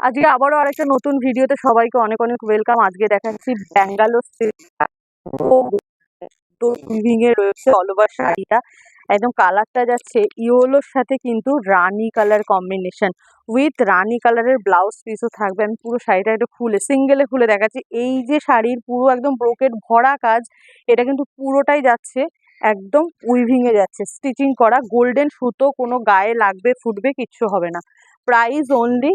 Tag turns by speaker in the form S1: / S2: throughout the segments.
S1: আজকে আবারও আরেকটা নতুন ভিডিওতে সবাইকে অনেক অনেক ওয়েলকাম আজকে দেখাচ্ছি ব্যাঙ্গালোর উইভিং এ রয়েছে অল ওভার শাড়িটা। একদম কালারটা যাচ্ছে ইয়োলোর সাথে কিন্তু রানি কালার কম্বিনেশন উইথ রানি কালারের ব্লাউজ পিসও থাকবে। আমি পুরো শাড়িটা একটু খুলে সিঙ্গেলে খুলে দেখাচ্ছি। এই যে শাড়ির পুরো একদম ব্রোকেট ভরা কাজ, এটা কিন্তু পুরোটাই যাচ্ছে, একদম উইভিং এ যাচ্ছে। স্টিচিং করা গোল্ডেন সুতো, কোনো গায়ে লাগবে, ফুটবে, কিচ্ছু হবে না। Price only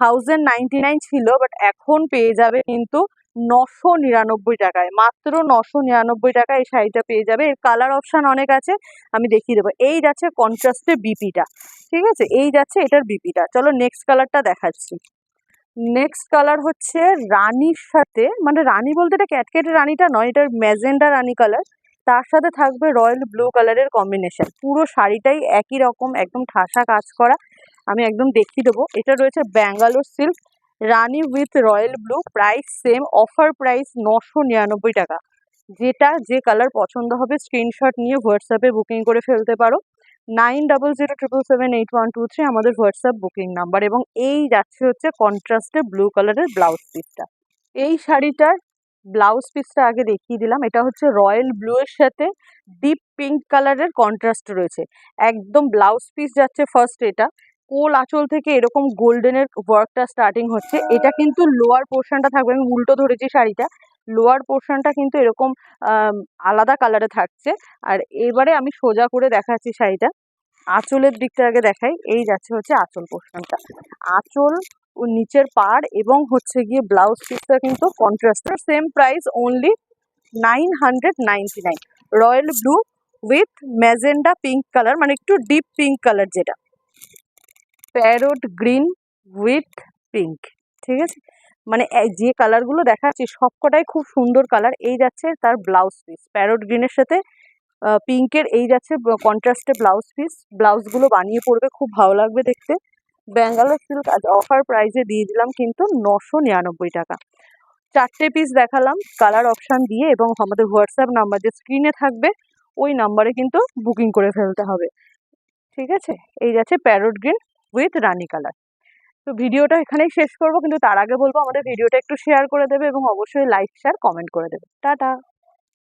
S1: thousand ninety nine ছিল বাট এখন পেয়ে যাবে কিন্তু নশো নিরানব্বই টাকায়। মাত্র নশো নিরানব্বই টাকায় এই শাড়িটা পেয়ে যাবে। এর কালার অপশান অনেক আছে, আমি দেখিয়ে দেবো। এই যাচ্ছে কন্ট্রাস্টে বিপিটা ঠিক আছে? এই যাচ্ছে এটার বিপিটা চলো নেক্সট কালারটা দেখাচ্ছি। নেক্সট কালার হচ্ছে রানির সাথে মানে রানি বলতে এটা ক্যাটকেটের রানিটা নয়, এটার ম্যাজেন্ডা রানি কালার তার সাথে থাকবে রয়্যাল ব্লু কালারের কম্বিনেশন পুরো শাড়িটাই একই রকম, একদম ঠাসা কাজ করা। আমি একদম দেখিয়ে দেবো। এটা রয়েছে Bangalore silk. Rani with royal blue. Price same. Offer price নশো নিরানব্বই টাকা। যেটা যে কালার পছন্দ হবে, স্ক্রিনশট নিয়ে হোয়াটসঅ্যাপে বুকিং করে ফেলতে পারো। Nine double zero triple seven eight one two three আমাদের হোয়াটসঅ্যাপ বুকিং নাম্বার। এবং এই যাচ্ছে হচ্ছে কন্ট্রাস্টে ব্লু কালারের ব্লাউজ পিসটা। এই শাড়িটার ব্লাউজ পিসটা আগে দেখিয়ে দিলাম। এটা হচ্ছে রয়্যাল ব্লু এর সাথে ডিপ পিঙ্ক কালারের কন্ট্রাস্ট রয়েছে। একদম ব্লাউজ পিস যাচ্ছে ফার্স্ট এটা। কোল আঁচল থেকে এরকম গোল্ডেনের ওয়ার্কটা স্টার্টিং হচ্ছে। এটা কিন্তু লোয়ার পোর্শনটা থাকবে। আমি উল্টো ধরেছি শাড়িটা। লোয়ার পোর্শনটা কিন্তু এরকম আলাদা কালারে থাকছে। আর এবারে আমি সোজা করে দেখাচ্ছি শাড়িটা। আঁচলের দিকটা আগে দেখাই। এই যাচ্ছে হচ্ছে আঁচল পোর্শনটা আঁচল নিচের পাড় এবং হচ্ছে গিয়ে ব্লাউজ পিসটা কিন্তু কন্ট্রাস্টার same price only nine hundred ninety nine royal blue with magenta pink colour মানে একটু ডিপ পিঙ্ক কালার যেটা। প্যারোট গ্রিন উইথ পিঙ্ক, ঠিক আছে? মানে যে কালারগুলো দেখাচ্ছি সবকটাই খুব সুন্দর কালার এই যাচ্ছে তার ব্লাউজ পিস প্যারোট গ্রিনের সাথে পিঙ্কের এই যাচ্ছে কন্ট্রাস্টে ব্লাউজ পিস ব্লাউজগুলো বানিয়ে পড়বে খুব ভালো লাগবে দেখতে। ব্যাঙ্গালোর সিল্ক আজ অফার প্রাইসে দিয়ে দিলাম কিন্তু নশো নিরানব্বই টাকা। চারটে পিস দেখালাম কালার অপশান দিয়ে এবং আমাদের হোয়াটসঅ্যাপ নাম্বার যে স্ক্রিনে থাকবে, ওই নাম্বারে কিন্তু বুকিং করে ফেলতে হবে। ঠিক আছে? এই যাচ্ছে প্যারোট গ্রিন উইথ রানি কালার। তো ভিডিওটা এখানেই শেষ করব, কিন্তু তার আগে বলব, আমাদের ভিডিওটা একটু শেয়ার করে দেবে এবং অবশ্যই লাইক শেয়ার কমেন্ট করে দেবে। টাটা!